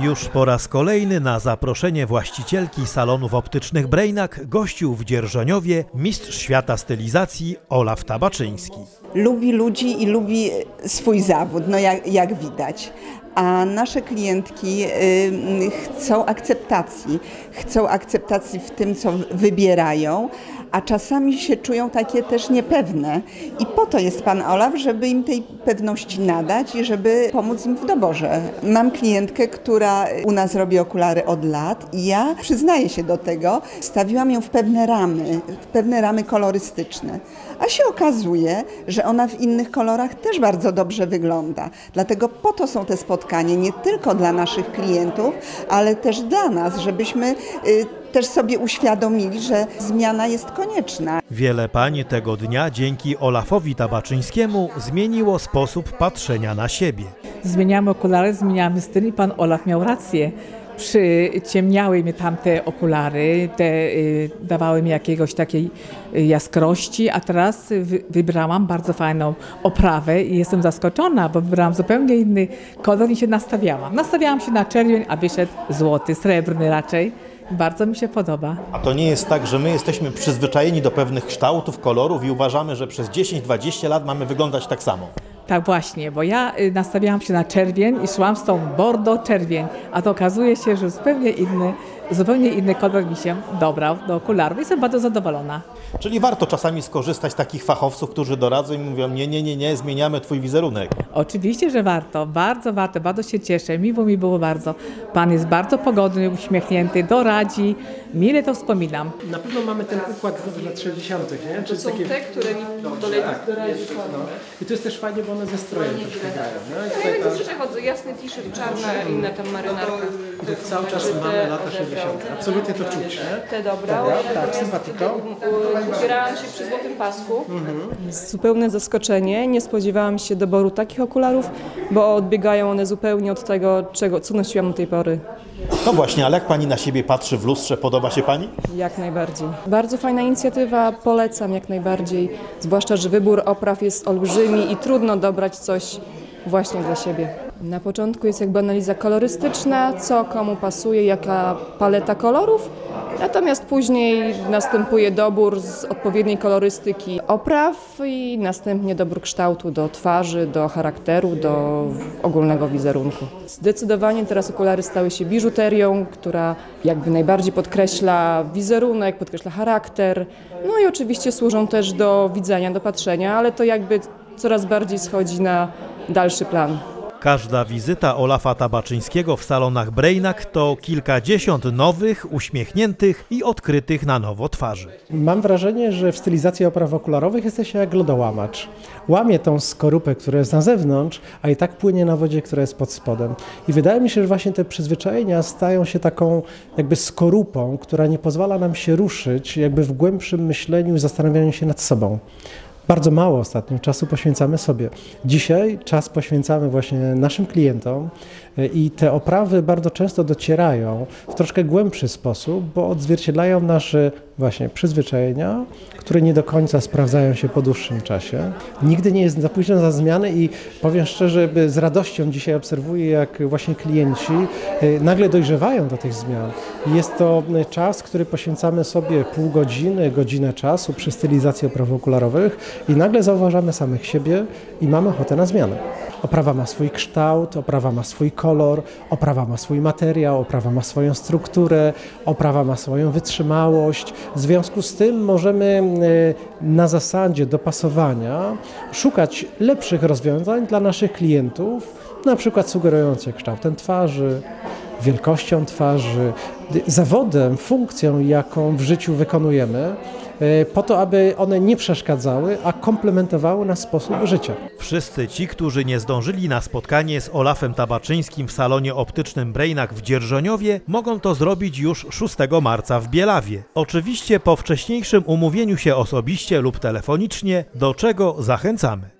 Już po raz kolejny na zaproszenie właścicielki salonów optycznych Brejnak gościł w Dzierżoniowie mistrz świata stylizacji Olaf Tabaczyński. lubi ludzi i lubi swój zawód, no jak, jak widać. A nasze klientki chcą akceptacji, chcą akceptacji w tym, co wybierają, a czasami się czują takie też niepewne. I po to jest pan Olaf, żeby im tej pewności nadać i żeby pomóc im w doborze. Mam klientkę, która u nas robi okulary od lat i ja przyznaję się do tego, stawiłam ją w pewne ramy, w pewne ramy kolorystyczne. A się okazuje, że ona w innych kolorach też bardzo dobrze wygląda. Dlatego po to są te spotkania, nie tylko dla naszych klientów, ale też dla nas, żebyśmy y, też sobie uświadomili, że zmiana jest konieczna. Wiele pań tego dnia dzięki Olafowi Tabaczyńskiemu zmieniło sposób patrzenia na siebie. Zmieniamy okulary, zmieniamy styl i pan Olaf miał rację. Przyciemniały mi tamte okulary, te y, dawały mi jakiegoś takiej y, jaskrości, a teraz wy, wybrałam bardzo fajną oprawę i jestem zaskoczona, bo wybrałam zupełnie inny kolor i się nastawiałam. Nastawiałam się na czerwień, a wyszedł złoty, srebrny raczej. Bardzo mi się podoba. A to nie jest tak, że my jesteśmy przyzwyczajeni do pewnych kształtów, kolorów i uważamy, że przez 10-20 lat mamy wyglądać tak samo. Tak właśnie, bo ja y, nastawiałam się na czerwień i szłam z tą bordo czerwień, a to okazuje się, że zupełnie inny, zupełnie inny kolor mi się dobrał do okularów. Jestem bardzo zadowolona. Czyli warto czasami skorzystać z takich fachowców, którzy doradzą i mówią, nie, nie, nie, nie, zmieniamy twój wizerunek. Oczywiście, że warto, bardzo warto, bardzo się cieszę, miło mi było bardzo. Pan jest bardzo pogodny, uśmiechnięty, doradzi, mile to wspominam. Na pewno mamy ten układ z lat 60., nie? To Czyli są takie- te, które mi dolepiej doradzi no. I to jest też fajnie, bo one ze strojem troszkę grają. No? I Ja tutaj jednak ta, przechodzę, jasny t-shirt, czarna, inna tam marynarka. tutaj cały czas mamy lata odebrał? 60. Absolutnie to czuć, nie? Te. Dobra, tak, sympatiko. Ubierałam się przy złotym pasku. Zupełne zaskoczenie. Nie spodziewałam się doboru takich okularów, bo odbiegają one zupełnie od tego, czego, co nosiłam do tej pory. No właśnie, ale jak pani na siebie patrzy w lustrze, podoba się pani? Jak najbardziej. Bardzo fajna inicjatywa, polecam jak najbardziej. Zwłaszcza, że wybór opraw jest olbrzymi i trudno dobrać coś właśnie dla siebie. Na początku jest jakby analiza kolorystyczna, co komu pasuje, jaka paleta kolorów. Natomiast później następuje dobór z odpowiedniej kolorystyki opraw i następnie dobór kształtu do twarzy, do charakteru, do ogólnego wizerunku. Zdecydowanie teraz okulary stały się biżuterią, która jakby najbardziej podkreśla wizerunek, podkreśla charakter. No i oczywiście służą też do widzenia, do patrzenia, ale to jakby coraz bardziej schodzi na dalszy plan. Każda wizyta Olafa Tabaczyńskiego w salonach Brejnak to kilkadziesiąt nowych, uśmiechniętych i odkrytych na nowo twarzy. Mam wrażenie, że w stylizacji opraw okularowych jesteście jak lodołamacz. Łamie tą skorupę, która jest na zewnątrz, a i tak płynie na wodzie, która jest pod spodem. I wydaje mi się, że właśnie te przyzwyczajenia stają się taką jakby skorupą, która nie pozwala nam się ruszyć jakby w głębszym myśleniu i zastanawianiu się nad sobą. Bardzo mało ostatnio czasu poświęcamy sobie. Dzisiaj czas poświęcamy właśnie naszym klientom i te oprawy bardzo często docierają w troszkę głębszy sposób, bo odzwierciedlają nasze właśnie przyzwyczajenia, które nie do końca sprawdzają się po dłuższym czasie. Nigdy nie jest za późno za zmiany i powiem szczerze, by z radością dzisiaj obserwuję, jak właśnie klienci y, nagle dojrzewają do tych zmian. Jest to y, czas, który poświęcamy sobie pół godziny, godzinę czasu przy stylizacji opraw okularowych i nagle zauważamy samych siebie i mamy ochotę na zmianę. Oprawa ma swój kształt, oprawa ma swój kolor, oprawa ma swój materiał, oprawa ma swoją strukturę, oprawa ma swoją wytrzymałość. W związku z tym możemy e, na zasadzie dopasowania szukać lepszych rozwiązań dla naszych klientów, na przykład sugerujących kształtem twarzy, wielkością twarzy, zawodem, funkcją, jaką w życiu wykonujemy, e, po to, aby one nie przeszkadzały, a komplementowały nasz sposób życia. Wszyscy ci, którzy nie zdążyli na spotkanie z Olafem Tabaczyńskim w salonie optycznym Brejnak w Dzierżoniowie, mogą to zrobić już 6 marca w Bielawie. Oczywiście po wcześniejszym umówieniu się osobiście lub telefonicznie, do czego zachęcamy.